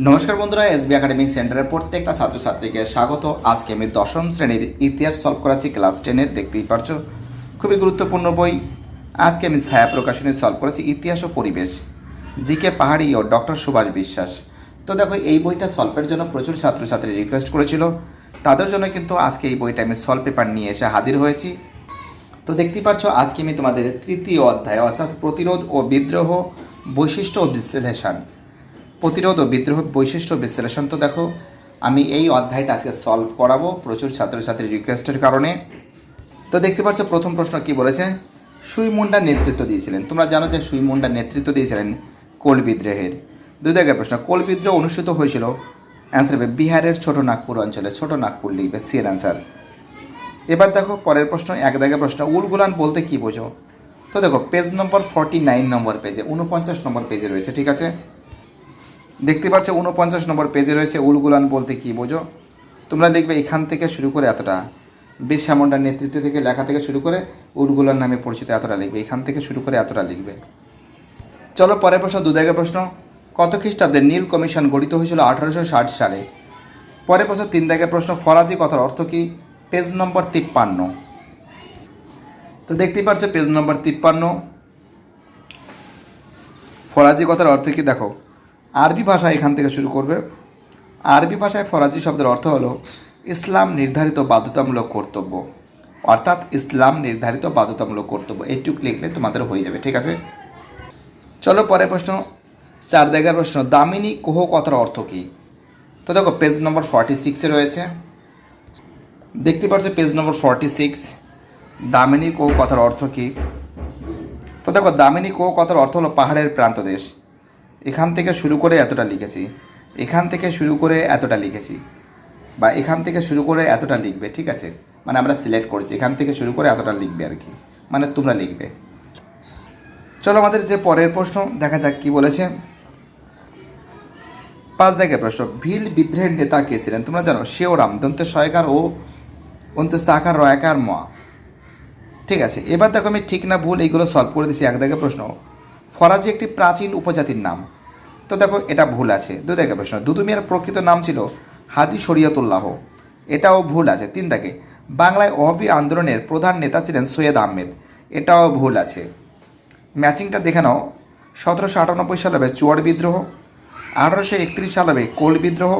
নমস্কার বন্ধুরা SB academic সেন্টারের প্রত্যেকটা ছাত্রছাত্রীকে স্বাগত। আজকে আমি দশম শ্রেণির ইতিহাস সলভ করাচ্ছি ক্লাস টেনের দেখতেই পারছ। খুবই গুরুত্বপূর্ণ বই। আজকে আমি ছায়া প্রকাশনী সলভ করেছি ইতিহাস ও পরিবেশ, জিকে পাহাড়ি ও ডক্টর সুভাষ বিশ্বাস। তো দেখো, এই বইটা সলভের জন্য প্রচুর ছাত্রছাত্রী রিকোয়েস্ট করেছিল। তাদের জন্য কিন্তু আজকে এই বইটা আমি সলভ পেপার নিয়ে এসে হাজির হয়েছি। তো দেখতেই পারছ, আজকে আমি তোমাদের তৃতীয় অধ্যায়, অর্থাৎ প্রতিরোধ ও বিদ্রোহ বৈশিষ্ট্য ও বিশ্লেষণ প্রতিরোধ ও বিদ্রোহ বৈশিষ্ট্য বিশ্লেষণ তো দেখো। আমি এই অধ্যায়টা আজকে সলভ করাবো প্রচুর ছাত্রছাত্রীর রিকোয়েস্টের কারণে। তো দেখতে পাচ্ছ, প্রথম প্রশ্ন কি বলেছে? সুই মুন্ডা নেতৃত্ব দিয়েছিলেন। তোমরা জানো যে সুই মুন্ডা নেতৃত্ব দিয়েছিলেন কোল বিদ্রোহের। দুই দাগের প্রশ্ন, কোল বিদ্রোহ অনুষ্ঠিত হয়েছিল? অ্যান্সার হবে, বিহারের ছোট নাগপুর অঞ্চলে। ছোট নাগপুর লিখবে সি এর অ্যান্সার এবার দেখো, পরের প্রশ্ন, এক দাগের প্রশ্ন উলগুলান বলতে কি বোঝো? তো দেখো page number forty nine number পেজে উনপঞ্চাশ নম্বর পেজে রয়েছে, ঠিক আছে? দেখতে পাচ্ছ উনপঞ্চাশ নম্বর পেজে রয়েছে উলগুলান বলতে কি বোঝো? তোমরা লিখবে এখান থেকে শুরু করে এতটা। বিরসা মুন্ডার নেতৃত্ব থেকে লেখা থেকে শুরু করে উলগুলান নামে পরিচিত এতটা লিখবে। এখান থেকে শুরু করে এতটা লিখবে। চলো পরের প্রশ্ন দুদাগের প্রশ্ন। কত খ্রিস্টাব্দে নীল কমিশন গঠিত হয়েছিল আঠারোশো ষাট সালে? পরের প্রশ্ন তিন দাগের প্রশ্ন ফরাজি কথার অর্থ কি? পেজ নম্বর তিপ্পান্ন। তো দেখতেই পাচ্ছ পেজ নম্বর তিপ্পান্ন। ফরাজি কথার অর্থ কি? দেখো আরবি ভাষা এখান থেকে শুরু করবে। আরবি ভাষায় ফরাজি শব্দের অর্থ হলো ইসলাম নির্ধারিত বাধ্যতামূলক কর্তব্য। অর্থাৎ ইসলাম নির্ধারিত বাধ্যতামূলক কর্তব্য। এইটুক লিখলে তোমাদের হয়ে যাবে, ঠিক আছে? চলো পরের প্রশ্ন। চার জায়গার প্রশ্ন, দামিনী কোহ কথার অর্থ কী? তো দেখো পেজ নম্বর ফর্টি সিক্সে রয়েছে। দেখতে পাচ্ছ page number forty six Damini Koh কথার অর্থ কী? তো দেখো, দামিনী কোহ কথার অর্থ হলো পাহাড়ের প্রান্তদেশ। এখান থেকে শুরু করে এতটা লিখেছি। এখান থেকে শুরু করে এতটা লিখেছি। বা এখান থেকে শুরু করে এতটা লিখবে, ঠিক আছে? মানে আমরা সিলেক্ট করেছি, এখান থেকে শুরু করে এতটা লিখবে আর কি। মানে তোমরা লিখবে। চলো আমাদের যে পরের প্রশ্ন, দেখা যাক কি বলেছে। পাঁচ দাগের প্রশ্ন, ভিল বিদ্রোহের নেতা কে ছিলেন? তোমরা জানো শিওরাম দন্ত সয়কার ও অন্ত্যস্ত আকার রয়াকার মা। ঠিক আছে, এবার দেখো আমি ঠিক না ভুল, এইগুলো সলভ করে দিচ্ছি এক দাগের প্রশ্ন। ফরাজি একটি প্রাচীন উপজাতির নাম। তো দেখো, এটা ভুল আছে। দু দাগের প্রশ্ন দুদু দুদুমিয়ার প্রকৃত নাম ছিল হাজি শরিয়তুল্লাহ। এটাও ভুল আছে। তিন দাগে, বাংলায় অহবি আন্দোলনের প্রধান নেতা ছিলেন সৈয়দ আহমেদ। এটাও ভুল আছে। ম্যাচিংটা দেখে নাও। সতেরোশো আটানব্বই সালে হবে চুয়ার বিদ্রোহ, আঠারোশো একত্রিশ সালে হবে কোল বিদ্রোহ,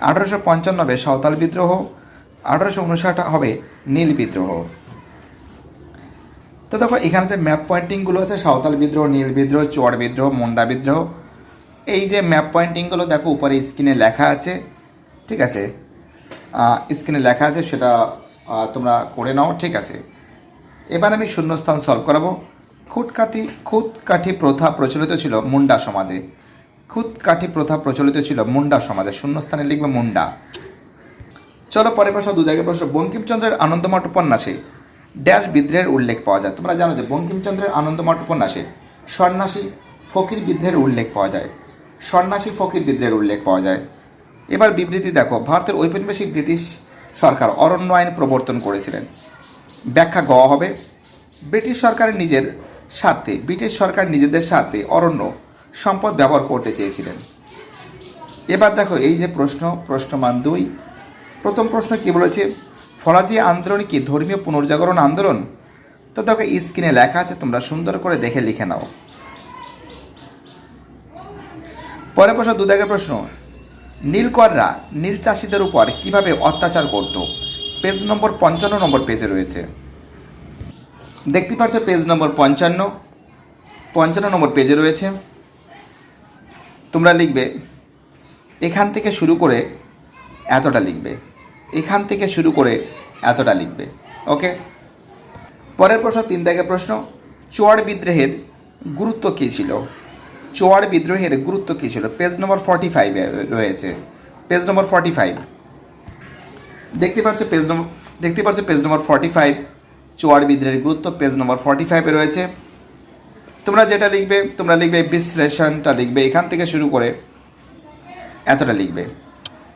আঠারোশো পঞ্চান্ন হবে সাঁওতাল বিদ্রোহ, আঠারোশো উনষাট হবে নীল বিদ্রোহ। তো দেখো, এখানে যে ম্যাপ পয়েন্টিংগুলো আছে, সাঁওতাল বিদ্রোহ, নীল বিদ্রোহ চুয়ার বিদ্রোহ, মুন্ডা বিদ্রোহ, এই যে ম্যাপ পয়েন্টিংগুলো দেখো, উপরে স্ক্রিনে লেখা আছে, ঠিক আছে? স্ক্রিনে লেখা আছে, সেটা তোমরা করে নাও, ঠিক আছে? এবার আমি শূন্যস্থান সলভ করাবো। খুঁতকাঠি খুঁতকাঠি প্রথা প্রচলিত ছিল মুন্ডা সমাজে। খুঁতকাঠি প্রথা প্রচলিত ছিল মুন্ডা সমাজে। শূন্যস্থানে লিখবে মুন্ডা। চলো, পরের প্রশ্ন দু জায়গায় প্রশ্ন। বঙ্কিমচন্দ্রের আনন্দমঠ উপন্যাসে ড্যাশ বিদ্রোহের উল্লেখ পাওয়া যায়। তোমরা জানো যে বঙ্কিমচন্দ্রের আনন্দমঠ উপন্যাসে সন্ন্যাসী ফকির বিদ্রোহের উল্লেখ পাওয়া যায়। সন্ন্যাসী ফকির বিদ্রোহের উল্লেখ পাওয়া যায়। এবার বিবৃতি দেখো, ভারতের ঔপনিবেশিক ব্রিটিশ সরকার অরণ্য আইন প্রবর্তন করেছিলেন। ব্যাখ্যা গ হবে, ব্রিটিশ সরকারের নিজের স্বার্থে, ব্রিটিশ সরকার নিজেদের স্বার্থে অরণ্য সম্পদ ব্যবহার করতে চেয়েছিলেন। এবার দেখো, এই যে প্রশ্ন, প্রশ্নমান দুই। প্রথম প্রশ্ন কি বলেছে? ফরাজি আন্দোলন কি ধর্মীয় পুনর্জাগরণ আন্দোলন? তো দেখো, স্ক্রিনে লেখা আছে, তোমরা সুন্দর করে দেখে লিখে নাও। পরে প্রশ্ন দু দাগের প্রশ্ন। নীলকররা নীল চাষিদের উপর কীভাবে অত্যাচার করত? পেজ নম্বর পঞ্চান্ন নম্বর পেজে রয়েছে। দেখতে পাচ্ছ, পেজ নম্বর পঞ্চান্ন। পঞ্চান্ন নম্বর পেজে রয়েছে। তোমরা লিখবে, এখান থেকে শুরু করে এতটা লিখবে। এখান থেকে শুরু করে এতটা লিখবে ওকে পরের প্রশ্ন, তিন দাগের প্রশ্ন, চোয়ার বিদ্রোহের গুরুত্ব কী ছিল? চোয়ার বিদ্রোহের গুরুত্ব কী ছিল? পেজ নম্বর ফর্টি ফাইভে রয়েছে পেজ নম্বর ফর্টি ফাইভ দেখতে পাচ্ছ পেজ নম্বর দেখতে পাচ্ছ page number forty five Chuar বিদ্রোহের গুরুত্ব পেজ নম্বর ফর্টি ফাইভে রয়েছে। তোমরা যেটা লিখবে, তোমরা লিখবে বিশ্লেষণটা লিখবে, এখান থেকে শুরু করে এতটা লিখবে,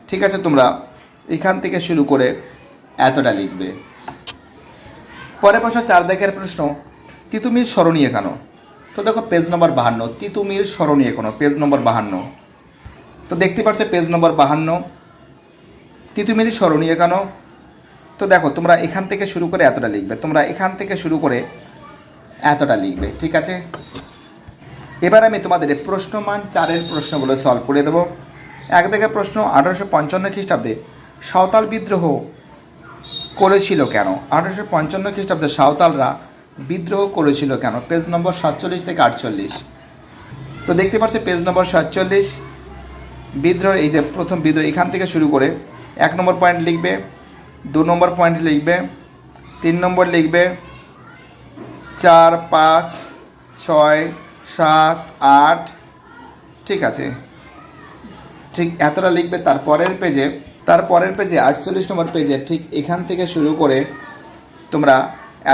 ঠিক আছে? তোমরা এখান থেকে শুরু করে এতটা লিখবে। পরে প্রশ্ন চার দাগের প্রশ্ন, তিতুমির স্মরণীয় কেন? তো দেখো পেজ নম্বর বাহান্ন, তিতুমির স্মরণীয় কেন? পেজ নম্বর বাহান্ন। তো দেখতে পাচ্ছ পেজ নম্বর বাহান্ন, তিতুমির স্মরণীয় কেন? তো দেখো, তোমরা এখান থেকে শুরু করে এতটা লিখবে। তোমরা এখান থেকে শুরু করে এতটা লিখবে, ঠিক আছে? এবার আমি তোমাদের প্রশ্নমান চারের প্রশ্নগুলো সলভ করে দেবো। এক দেখে প্রশ্ন আঠারোশো পঞ্চান্ন খ্রিস্টাব্দে সাঁওতাল বিদ্রোহ করেছিল কেন? আঠারোশো পঞ্চান্ন খ্রিস্টাব্দে সাঁওতালরা বিদ্রোহ করেছিল কেন? পেজ নম্বর সাতচল্লিশ থেকে আটচল্লিশ। তো দেখতে পাচ্ছি, পেজ নম্বর সাতচল্লিশ, বিদ্রোহ, এই যে প্রথম বিদ্রোহ, এখান থেকে শুরু করে এক নম্বর পয়েন্ট লিখবে, দু নম্বর পয়েন্ট লিখবে, তিন নম্বর লিখবে, চার, পাঁচ, ছয়, সাত, আট, ঠিক আছে। ঠিক এতটা লিখবে তার পরের পেজে তার পরের পেজে আটচল্লিশ নম্বর পেজে ঠিক এখান থেকে শুরু করে তোমরা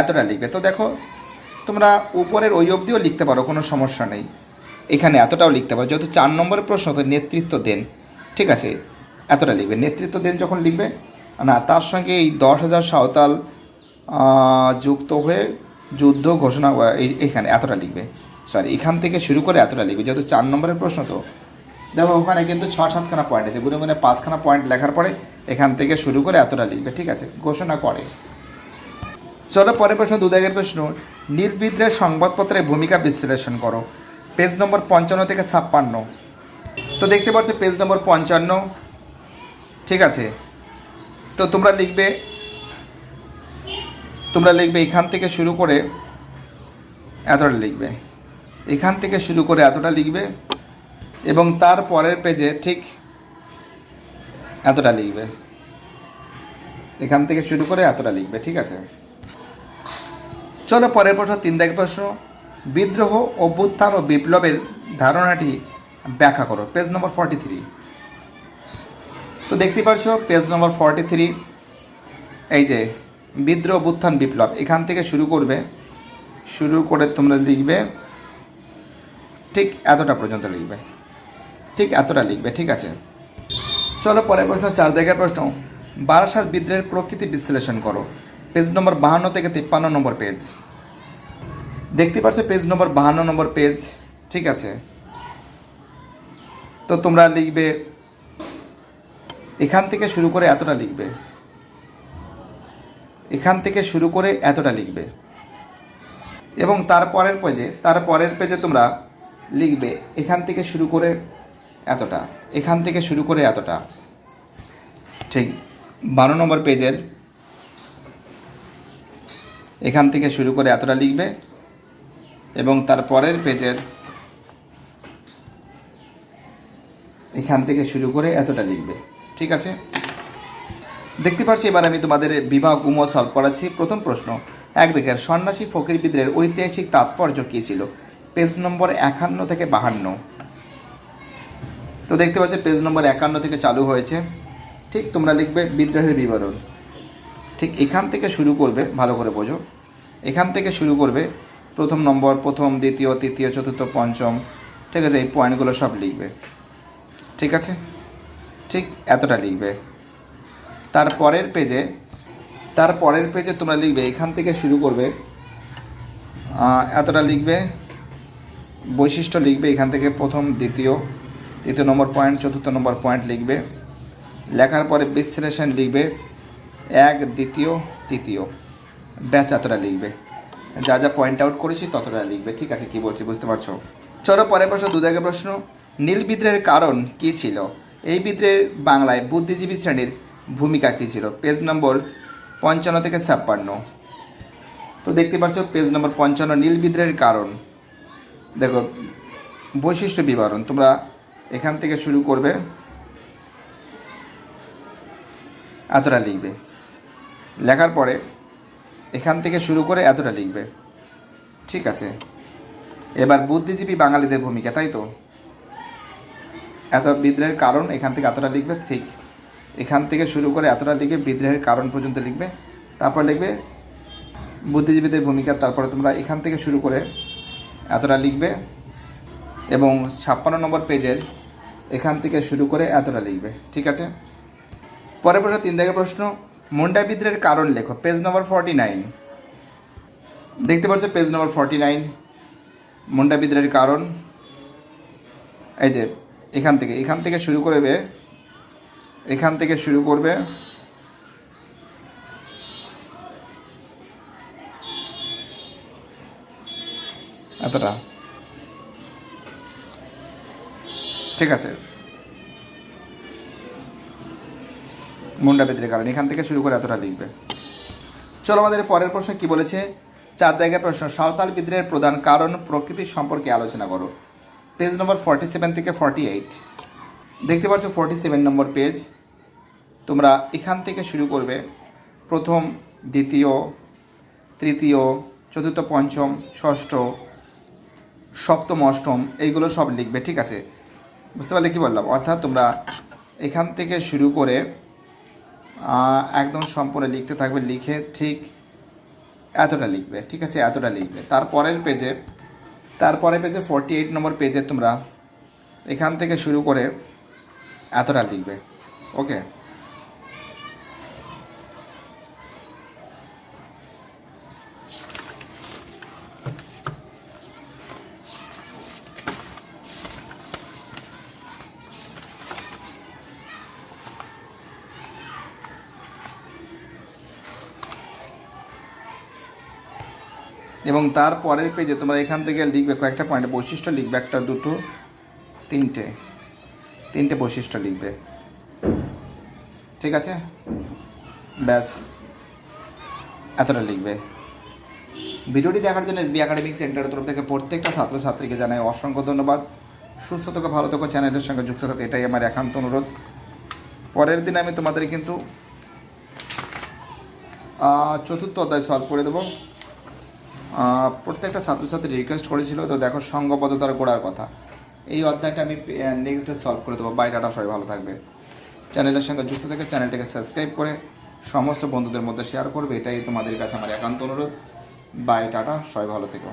এতটা লিখবে। তো দেখো, তোমরা উপরের ওই অবধিও লিখতে পারো, কোনো সমস্যা নেই। এখানে এতটাও লিখতে পারো, যেহেতু চার নম্বরের প্রশ্ন, তো নেতৃত্ব দেন। ঠিক আছে, এতটা লিখবে। নেতৃত্ব দেন যখন লিখবে, না, তার সঙ্গে এই দশ হাজার সাঁওতাল যুক্ত হয়ে যুদ্ধ ঘোষণা এখানে এতটা লিখবে। সরি এখান থেকে শুরু করে এতটা লিখবে, যেহেতু চার নম্বরের প্রশ্ন তো। দেখো, ওখানে কিন্তু ছ, সাতখানা পয়েন্ট আছে। গুনে গুনে পাঁচখানা পয়েন্ট লেখার পরে এখান থেকে শুরু করে এতটা লিখবে, ঠিক আছে? ঘোষণা করে। চলো, পরের প্রশ্ন, দুদাগের প্রশ্ন। নির্বিদ্রের সংবাদপত্রের ভূমিকা বিশ্লেষণ করো। পেজ নম্বর পঞ্চান্ন থেকে ছাপ্পান্ন। তো দেখতে পাচ্ছ, পেজ নম্বর পঞ্চান্ন, ঠিক আছে? তো তোমরা লিখবে তোমরা লিখবে এখান থেকে শুরু করে এতটা লিখবে। এখান থেকে শুরু করে এতটা লিখবে এবং তার পরের পেজে ঠিক এতটা লিখবে। এখান থেকে শুরু করে এতটা লিখবে, ঠিক আছে? চলো পরের প্রশ্ন, তিন দাগ প্রশ্ন। বিদ্রোহ, অভ্যুত্থান ও বিপ্লবের ধারণাটি ব্যাখ্যা করো। পেজ নম্বর ফর্টি থ্রি তো দেখতে পাচ্ছ পেজ নম্বর ফর্টি থ্রি এই যে বিদ্রোহ, অভ্যুত্থান, বিপ্লব। এখান থেকে শুরু করবে, শুরু করে তোমরা লিখবে, ঠিক এতটা পর্যন্ত লিখবে। ঠিক এতটা লিখবে, ঠিক আছে? চলো পরের প্রশ্ন, চার দাগের প্রশ্ন। বারাসাত বিদ্রোহের প্রকৃতি বিশ্লেষণ করো। পেজ নম্বর বাহান্ন থেকে তিপ্পান্ন নম্বর পেজ দেখতে পাচ্ছ পেজ নম্বর বাহান্ন নম্বর পেজ ঠিক আছে? তো তোমরা লিখবে, এখান থেকে শুরু করে এতটা লিখবে। এখান থেকে শুরু করে এতটা লিখবে। এবং তারপরের পেজে তার পরের পেজে তোমরা লিখবে, এখান থেকে শুরু করে এতটা। এখান থেকে শুরু করে এতটা। ঠিক, বারো নম্বর পেজের। এখান থেকে শুরু করে এতটা লিখবে। এবং তার পরের পেজের। এখান থেকে শুরু করে এতটা লিখবে। ঠিক আছে? দেখতে পাচ্ছি এবার আমি তোমাদের বিবাহ গুম সলভ করাচ্ছি। প্রথম প্রশ্ন, এক দিকের সন্ন্যাসী ফকির বিদ্রোহের ঐতিহাসিক তাৎপর্য কী ছিল? পেজ নম্বর একান্ন থেকে বাহান্ন। তো দেখতে পাচ্ছি পেজ নম্বর একান্ন থেকে চালু হয়েছে। ঠিক তোমরা লিখবে বিদ্রোহের বিবরণ। ঠিক এখান থেকে শুরু করবে, ভালো করে বোঝো। এখান থেকে শুরু করবে, প্রথম নম্বর, প্রথম, দ্বিতীয়, তৃতীয়, চতুর্থ, পঞ্চম, ঠিক আছে, এই পয়েন্টগুলো সব লিখবে। ঠিক আছে? ঠিক এতটা লিখবে। তার পরের পেজে তার পরের পেজে তোমরা লিখবে, এখান থেকে শুরু করবে এতটা লিখবে, বৈশিষ্ট্য লিখবে এখান থেকে প্রথম, দ্বিতীয় তৃতীয় নম্বর পয়েন্ট চতুর্থ নম্বর পয়েন্ট লিখবে। লেখার পরে বিশ্লেষণ লিখবে। এক, দ্বিতীয়, তৃতীয়। ব্যাস, এতটা লিখবে। যা যা পয়েন্ট আউট করেছি, ততটা লিখবে। ঠিক আছে, কি বলছি, বুঝতে পারছ? চলো, পরের প্রশ্ন দুদাগে প্রশ্ন। নীল বিদ্রোহের কারণ কী ছিল? এই বিদ্রোহের বাংলায় বুদ্ধিজীবী শ্রেণির ভূমিকা কী ছিল? পেজ নম্বর পঞ্চান্ন থেকে ছাপ্পান্ন। তো দেখতে পাচ্ছ পেজ নম্বর পঞ্চান্ন, নীল বিদ্রোহের কারণ। দেখো, বৈশিষ্ট্য বিবরণ, তোমরা এখান থেকে শুরু করবে। এতটা লিখবে। লেখার পরে এখান থেকে শুরু করে এতটা লিখবে। ঠিক আছে। এবার বুদ্ধিজীবী বাঙালিদের ভূমিকা, তাই তো? এত বিদ্রোহের কারণ এখান থেকে এতটা লিখবে, ঠিক। এখান থেকে শুরু করে এতটা লিখবে, বিদ্রোহের কারণ পর্যন্ত লিখবে। তারপর লিখবে বুদ্ধিজীবীদের ভূমিকা, তারপরে তোমরা এখান থেকে শুরু করে এতটা লিখবে। এবং ছাপ্পান্ন নম্বর পেজের এখান থেকে শুরু করে এতটা লিখবে, ঠিক আছে? পরের প্রশ্ন, তিন দাগের প্রশ্ন মুন্ডা বিদ্রোহের কারণ লেখো পেজ নম্বর ফর্টি নাইন দেখতে পাচ্ছ page number forty nine Munda বিদ্রোহের কারণ। এই যে, এখান থেকে এখান থেকে শুরু করবে, এখান থেকে শুরু করবে। এতটা। ঠিক আছে। মুন্ডা বেদরে কারণ এখান থেকে শুরু করে এতটা লিখবে। চলো আমাদের পরের প্রশ্ন কি বলেছে? চার জায়গায় প্রশ্ন, সাঁওতাল বিদ্রোহের প্রধান কারণ প্রকৃতি সম্পর্কে আলোচনা করো। পেজ নম্বর ফর্টি সেভেন থেকে ফর্টি এইট দেখতে পাচ্ছ ফর্টি সেভেন নম্বর পেজ তোমরা এখান থেকে শুরু করবে। প্রথম, দ্বিতীয়, তৃতীয়, চতুর্থ, পঞ্চম, ষষ্ঠ, সপ্তম, অষ্টম, এইগুলো সব লিখবে, ঠিক আছে? বুঝতে পারলে কী বললাম? অর্থাৎ তোমরা এখান থেকে শুরু করে একদম সম্পূর্ণ লিখতে থাকবে, লিখে ঠিক এতটা লিখবে, ঠিক আছে? এতটা লিখবে। তারপরের পেজে তারপরের পেজে ফর্টি এইট নম্বর পেজে তোমরা এখান থেকে শুরু করে এতটা লিখবে। ওকে এবং তার পরের পেজে তোমরা এখান থেকে লিখবে কয়েকটা পয়েন্ট বৈশিষ্ট্য লিখবে, একটা, দুটো, তিনটে তিনটে বৈশিষ্ট্য লিখবে। ঠিক আছে? ব্যাস। এতটা লিখবে। ভিডিওটি দেখার জন্য এসবি একাডেমিক সেন্টারের তরফ থেকে প্রত্যেকটা ছাত্রছাত্রীকে জানাই অসংখ্য ধন্যবাদ। সুস্থ থেকো, ভালো থেকো, চ্যানেলের সঙ্গে যুক্ত থাকো, এটাই আমার একান্ত অনুরোধ। পরের দিন আমি তোমাদের কিন্তু চতুর্থ অধ্যায় সলভ করে দেবো। প্রত্যেকটা ছাত্রছাত্রী রিকোয়েস্ট করেছিল, তো দেখো সঙ্গবদ্ধতার গোড়ার কথা। এই অধ্যায়টা আমি নেক্সট ডে সলভ করে দেবো। বাইরেটা সবাই ভালো থাকবে। চ্যানেলের সঙ্গে যুক্ত থেকে চ্যানেলটাকে সাবস্ক্রাইব করে সমস্ত বন্ধুদের মধ্যে শেয়ার করবে। এটাই তোমাদের কাছে আমার একান্ত অনুরোধ। বাই সবাই ভালো থেকো।